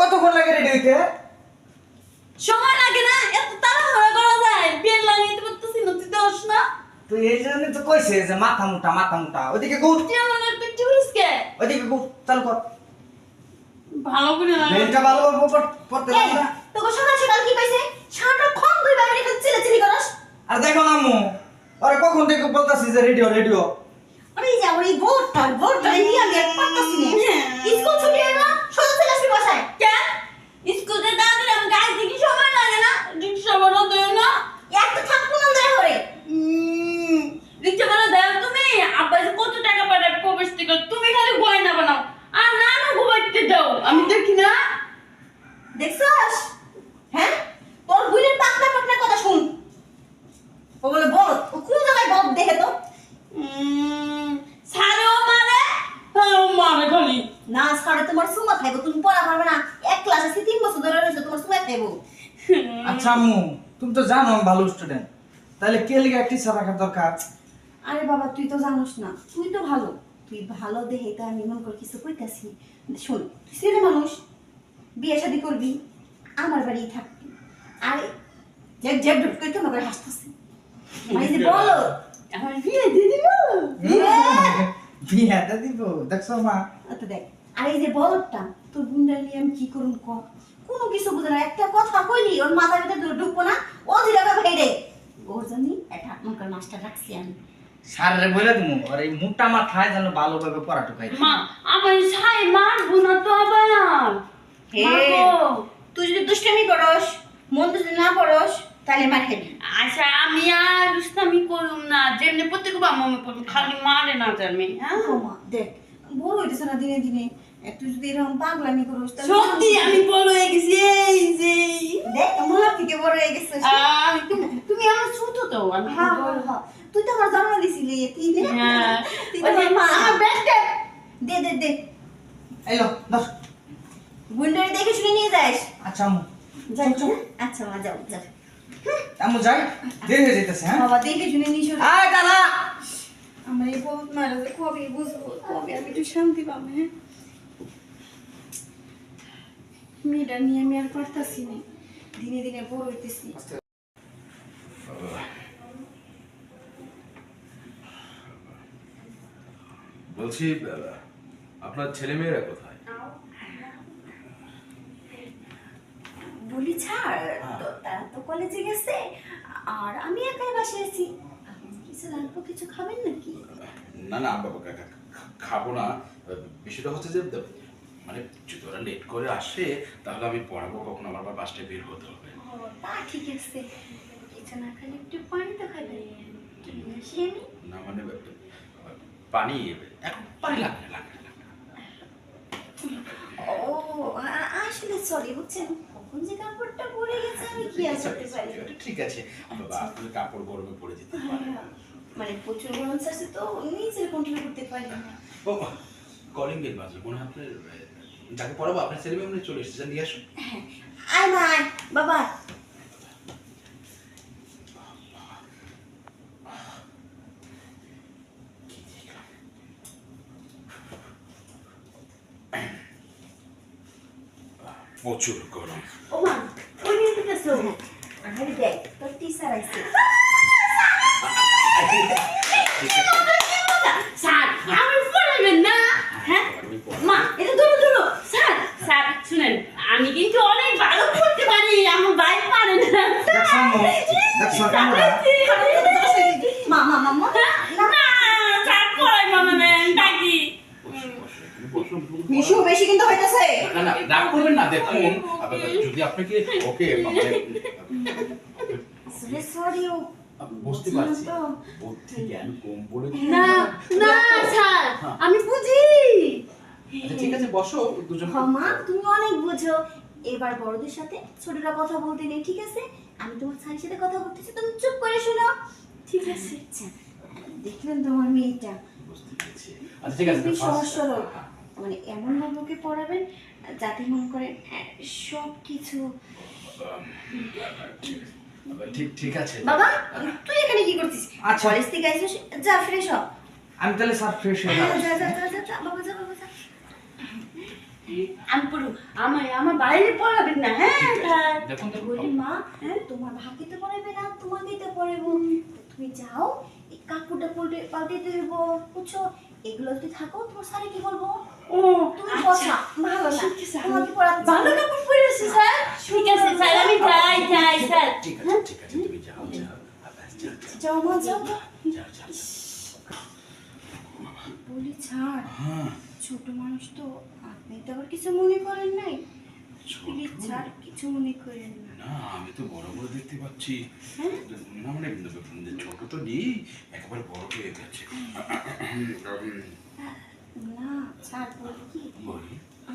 কতক্ষণ লাগে রেডি হইতে? সময় লাগে না এত তাড়াহুড়া করা যায়। বিয়ের লাগিয়ে পারতেছি না তুই দোষ না। তো এই জন্য তো কইছে যে মাথা মোটা মাথা মোটা। ওইদিকে গুড় তুই আমার একটা চুরিস কে? ওইদিকে গুড় চালু কর। ভালো করে না। মেনটা ভালো করে পড়তে এই না তোকে সকাল সকাল কি পাইছে? সারাক্ষণ দুই ভাই মিলে খালি চিল্লাচিল্লি করস। আর দেখো না আম্মু আরে কখন থেকে বলতাছি যে রেডিও রেডিও? আরে এই যে আমার এই বোর্ডটা বোর্ডটা নিয়ে আমি আর পারতাছি না। স্কুল ছুটি হয়ে গেল সোজা চলে আসবি বাসায় কেন স্কুলে দাঁড়ালে আমি গাড়ি থেকে সময় লাগে না রিক্সা ভাড়া দেয় না একটা থাকব না ধরে হরে রিক্সা ভাড়া দেয় তুমি আব্বা যে কত টাকা পাঠাবে প্রবেশ থেকে তুমি খালি গয়না বানাও আর না না ঘুমাইতে দাও আমি দেখি না দেখছস হ্যাঁ তোর বুড়ির পাকনা পাকনা কথা শুন ও বলে বল ও কোন জায়গায় বল দেখে তো উম, সারেও মারে হ্যাঁ মারে খালি না সাড়ে তোমার সুমা খাইবো তুমি পড়া পারবে না এক ক্লাসে সে তিন বছর ধরে রয়েছে তোমার সুমা খাইবো আচ্ছা আম্মু তুমি তো জানো আমি ভালো স্টুডেন্ট তাহলে কে লিগে টিচার রাখার দরকার? আরে বাবা তুই তো জানোস না। তুই তো ভালো। তুই ভালো দেখে তো আমি মন করে কিছু কইতাছি। শোন তুই ছেলে মানুষ বিয়ে শাদি করবি আমার বাড়ি থাকবি। আরে যে যে ঢুক করে তোমাকে হাসতেছি? মানে যে বলো আমার বিয়ে দিয়ে দিল। বিয়েটা দিব দেখছ মা? তো দেখ। আর এই যে বলটা তোর বুন্ডা নিয়ে আমি কি করুন ক? কোনো কিছু বুঝে না একটা কথা কইলি ওর মাথার ভিতরে ঢুকবো না ও ধীরে রে ওর জন্য একটা মনকার মাস্টার রাখছি আমি। বলে দিমু আর এই মোটা মাথায় যেন ভালোভাবে পড়া ঢুকাই মা আমার মারবো না তো আবার। হে তুই যদি দুষ্টামি করস মন যদি না পড়স তাহলে মার খাবি। আচ্ছা আমি আর দুষ্টামি করুম না যেমনি প্রত্যেক বামে পড়ুম খালি মারে না জানি হ্যাঁ? মা, দেখ বড় হইতেছে না দিনে দিনে। তুই যদি এরকম পাগলামি করস সত্যি আমি বড় হয়ে গেছি এই যে। দেখ আমার থেকে বড় হয়ে আমি তুমি- আমার ছোট তো আমি হ্যাঁ, হ্যাঁ, হ্যাঁ। তুই তো আমার জন্ম দিছিলি তুই নে। হ্যাঁ। তুই তো মা। দে। দে দে এলো ধর। গুন্ডারে দেখে শুনে নিয়ে যাস। আচ্ছা আম্মু। যাই আচ্ছা মা যাও যাও। আম্মু যাই। দেরি হয়ে যেতেছে হ্যাঁ? বাবা দেখে শুনে নিয়ে শুনে আয় দাদা। আমার এই বহুত মারা কবে বুঝব কবে আমি একটু শান্তি পাবো হ্যাঁ? মেয়েটা নিয়ে আমি আর পারতাছি না। দিনে দিনে বড় হইতেছি। বলছি আপনার ছেলে মেয়েরা কোথায়? বলি ছাড় তো তারা তো কলেজে গেছে। আর আমি একাই বাসে আছি। কিছু লাগবে কিছু খাবেন নাকি? না না বাবা খাব না। বিষয়টা হচ্ছে যে মানে যদি ওরা লেট করে আসে তাহলে আমি পড়াবো কখন আমার আবার বাসটায় বের হতে হবে। ঠিক আছে। কিছু না খালি একটু পানি তো খাবেন না। মানে পানি এখন পানি লাগবে লাগবে। ও আসলে সরি বুঝছেন? কখন যে কাপড়টা পরে গেছে আমি কি আর করতে পারি? ঠিক আছে বাবা আপনি কাপড় গরমে পরে যেতে পারেন মানে প্রচুর গরম তো কন্ট্রোল করতে পারি না। ও কলিং বেল বাজে মনে হয় আপনার যাকে পড়াবো আপনার ছেলে মেয়ে চলে এসেছে। নিয়ে আসুন। আয় মা বাবা। প্রচুর গরম। ও মা ওই নিয়ে দিতেছো? আরে দেখ তোর টিচার আইছে স্যার আমি পড়াবেন না হ্যাঁ আমি পড়াবো। মা এটা ধরো ধরো স্যার স্যার শুনেন আমি কিন্তু অনেক ভালো করতে পারি আমার ভাই পারে না দেখছ আম্মু দেখছ ক্যামেরা মা মা মা মা না স্যার পড়াই মনে নেন ডাকি বসুন, বসুন, এখানে বসুন, বসুন। মিশু বেশি কিন্তু হইতাছে না না রাগ করবেন না দেখুন আপনাকে ওকে সরি ও আমি বুঝতে পারছি। বুদ্ধি জ্ঞান কম বলে না না স্যার আমি বুঝি। আচ্ছা ঠিক আছে বসো দুজন হ্যাঁ, তুমি অনেক বুঝো। এবার বড়দের সাথে ছোটরা কথা বলতে নেই ঠিক আছে? আমি তোমার স্যারের সাথে কথা বলতেছি তুমি চুপ করে শোনো। ঠিক আছে। আচ্ছা দেখলেন তোমার মেয়েটা। বুঝতে পেরেছি। আচ্ছা ঠিক আছে মানে এমন ভাবে পড়াবেন যাতে মনে করেন সব কিছু ঠিক ঠিক আছে। বাবা তুই এখানে কি করছিস? আচ্ছা। কলেজ থেকে আইছিস যা ফ্রেশ হ। আমি তাহলে স্যার ফ্রেশ হয়ে হ্যাঁ, যা যা যা যা বাবা যা বাবা যা। আমি পড়ু আমার আমার বাইরে পড়াবেন না হ্যাঁ দেখুন বলি মা হ্যাঁ তোমার ভাগে তো পড়াবে না তোমাকেই তো পড়াবো। তুমি যাও এই পরে পাল্টে দেবো বুঝছ? এগুলো যদি থাকো তোমার স্যারে কি বলব? ও তুমি আচ্ছা। ভালো না। ঠিক আছে, আমি- তোমাকে পড়াতে ভালো কাপড় পরেছি স্যার। ঠিক আছে স্যার আমি যাই যাই স্যার। ঠিক আছে ঠিক আছে তুমি যাও যাও। মা বলি ছাড় হ্যাঁ। ছোট মানুষ তো আপনি তো আবার কিছু মনে করেন নাই? ছাড় কিছু মনে করেন না। না আমি তো বড় বড় দেখতে পাচ্ছি। হ্যাঁ? না মানে ছোট তো নেই একেবারে বড় হয়ে গেছে। না ছাড় বলি কি?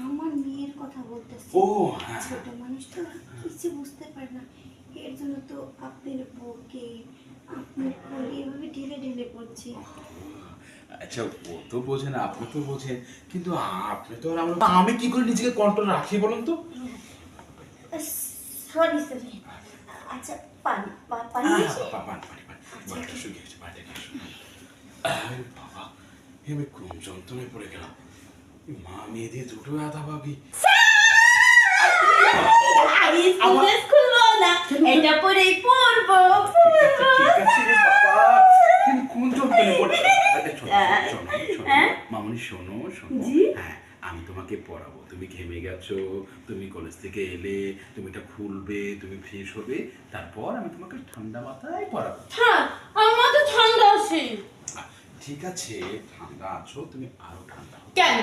আমার মেয়ের কথা বলতেছি। ও হ্যাঁ। ছোট মানুষ তো কিছু বুঝতে পারে না। এর জন্য তো আপনার বউকে আপনার কোলে এভাবে ঢেলে ঢেলে পড়ছে আচ্ছা ও তো বোঝে না আপনি তো বোঝেন কিন্তু আপনি তো আর আমরা আমি কি করে নিজেকে কন্ট্রোল রাখি বলুন তো? সরি সরি আচ্ছা পানি পানি পানি পানি পানি। আমি কোন যন্ত্রণায় পড়ে গেলাম। মা মেয়ে দিয়ে দুটো আধা ভাবি। এটা পরেই পড়ব কোন যন্ত্রণায় পড়ে হ্যাঁ? মামনি শোনো শোনো। হ্যাঁ আমি তোমাকে পড়াবো। তুমি ঘেমে গেছো তুমি কলেজ থেকে এলে তুমি এটা খুলবে তুমি ফ্রেশ হবে। তারপর আমি তোমাকে ঠান্ডা মাথায় পড়াবো। থাক আমার তো ঠান্ডা আছে। আহ, ঠিক আছে ঠান্ডা আছো তুমি আরও ঠান্ডা কেন?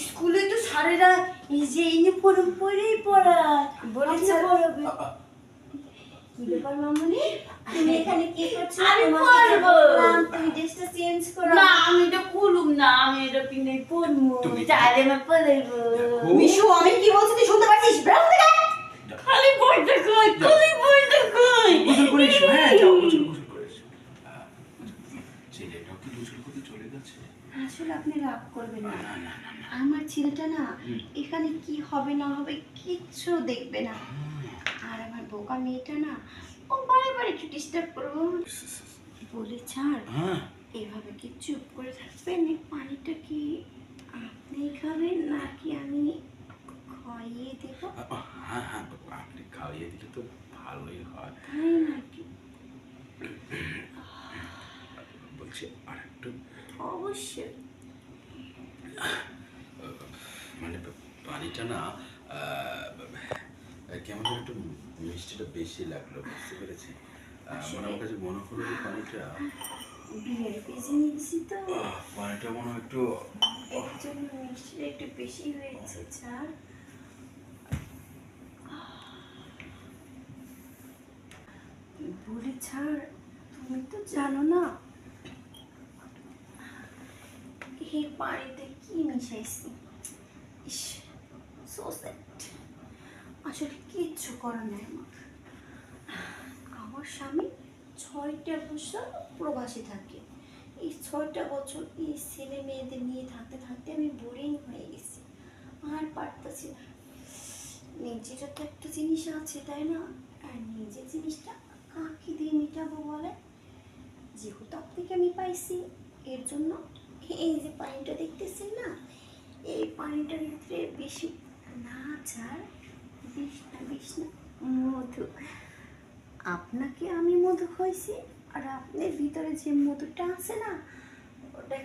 স্কুলে তো স্যারেরা এই যে ইউনিফর্ম পরেই পড়ায়। বলে আপনি স্যার- পড়াবে আ- আ- কি ব্যাপার মামুনি? তুমি এখানে কি করছ? আমি তোমাকে পড়ব। তুমি ড্রেসটা চেঞ্জ করো। না আমি এটা না আমি এটা পড়ব আমি পড়ব। মিশু আমি কি বলছি তুই শুনতে বেরো থেকে খালি কই খালি বইটা কই গোসল করে এসো হ্যাঁ যাও গোসল গোসল করে এসো আহ, ছেলেটাও কি গোসল করতে চলে গেছে আসলে আপনি রাগ করবেন না না না না না আমার ছেলেটা না এখানে কি হবে না হবে কিচ্ছু দেখবে না। আর আমার বোকা মেয়েটা না ও বারে বারে একটু ডিস্টার্ব করব। বলে ছাড় হ্যাঁ। এভাবে কি চুপ করে থাকবেন এই পানিটা কি আপনি খাবেন নাকি আমি খাইয়ে দেব? হ্যাঁ হ্যাঁ আপনি খাইয়ে দিলে তো ভালোই হয়। তাই নাকি? বলছি আর একটু অবশ্যই মানে পানিটা না কেমন একটু মিষ্টিটা বেশি লাগল বুঝতে পেরেছি। মানে আমার কাছে মনে হলো যে পানিটা পানিটা মনে হয় একটু মিষ্টিটা একটু বেশি হয়েছে ছাড় বলি ছাড় তুমি তো জানো না। এই পানিতে কি মিশাইছি? ইস সো স্যাড আসলে কিচ্ছু করার নেই আমার আমার স্বামী ছয়টা বছর প্রবাসী থাকে। এই ছয়টা বছর এই ছেলে মেয়েদের নিয়ে থাকতে থাকতে আমি বোরিং হয়ে গেছি। আর পারতেছি না। নিজেরও তো একটা জিনিস আছে, তাই না? আর নিজের জিনিসটা কাকে দিয়ে মেটাবো বলে? যেহেতু আপনাকে আমি পাইছি, এর জন্য এই যে পানিটা দেখতেছেন না, এই পানিটার ভিতরে বেশি না ছাড় বিষ না মধু। আপনাকে আমি মধু খাইছি, আর আপনার ভিতরে যে মধুটা আছে না, ওটা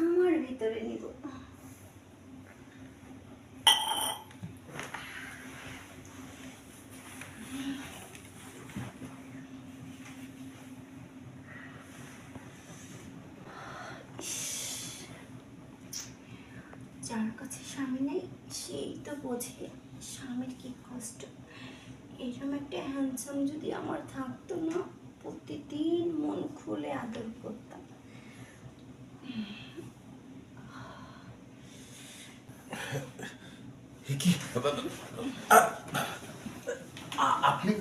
আমার ভিতরে নিব। যার কাছে স্বামী সেই তো বোঝে। স্বামীর কি কষ্ট? এরকম একটা হ্যান্ডসাম যদি আমার থাকতো না প্রতিদিন মন খুলে আদর করতাম। কি? আপনি?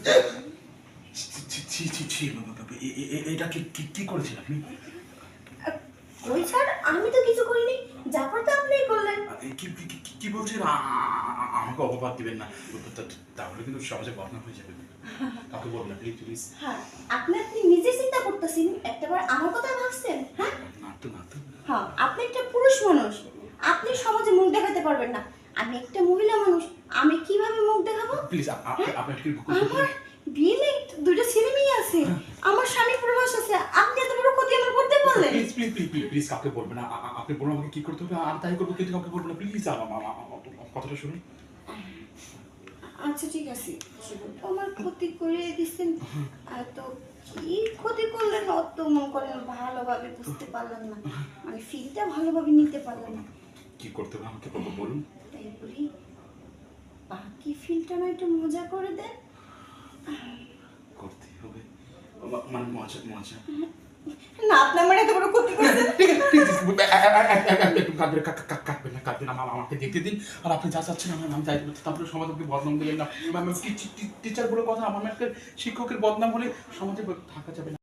এটা কি কি- করেছেন আপনি? ওই ছাড় আমি তো কিছু করিনি। যাবার তো আপনিই করলেন। কি কি- বলছেন? আমাকে অপবাদ দিবেন না। তাহলে কিন্তু সমাজে বদনাম হয়ে যাবে। কাউকে বলবেন না প্লিজ প্লিজ হ্যাঁ আপনি আপনি নিজে চিন্তা করতেছেন একটাবার আমার কথা ভাবছেন হ্যাঁ? না তো না তো। হ্যাঁ আপনি একটা পুরুষ মানুষ আপনি সমাজে মুখ দেখাতে পারবেন না। আমি একটা মহিলা মানুষ আমি কীভাবে মুখ দেখাবো? প্লিজ আপনি আপনি একটু বিয়ে দুইটা ছেলে মেয়ে আছে আমার স্বামী প্রবাস আছে আপনি আমার করতে please please please please please কাউকে বলবেন না। আপনি বলুন আমাকে কি করতে হবে? আমি তাই করব কিন্তু কাউকে বলব না। প্লিজ কথাটা শুনুন। আচ্ছা ঠিক আছে। আমার ক্ষতি করে দিচ্ছেন তো কি ক্ষতি করলেন? অত মনে করেন ভালোভাবে বুঝতে পারলাম না। মানে ফিলটা ভালোভাবে নিতে পারলাম না। কি করতে হবে? আমাকে বলব বলুন। তাই বলি বাকি ফিলটা না একটু মজা করে দেন। করতে হবে। মানে মজা মজা। না, আপনার আমার এত বড় ক্ষতি করেছেন ঠিক আছে ঠিক আছে একদম কাঁদবেন, কা- কা- কাঁদবেন না, কাঁদবেন, আমার, আমাকে দিন। আর আপনি যা চাচ্ছেন সমাজকে বদনাম না। টিচারগুলোর কথা? আমার শিক্ষকের বদনাম হলে সমাজে থাকা যাবে না।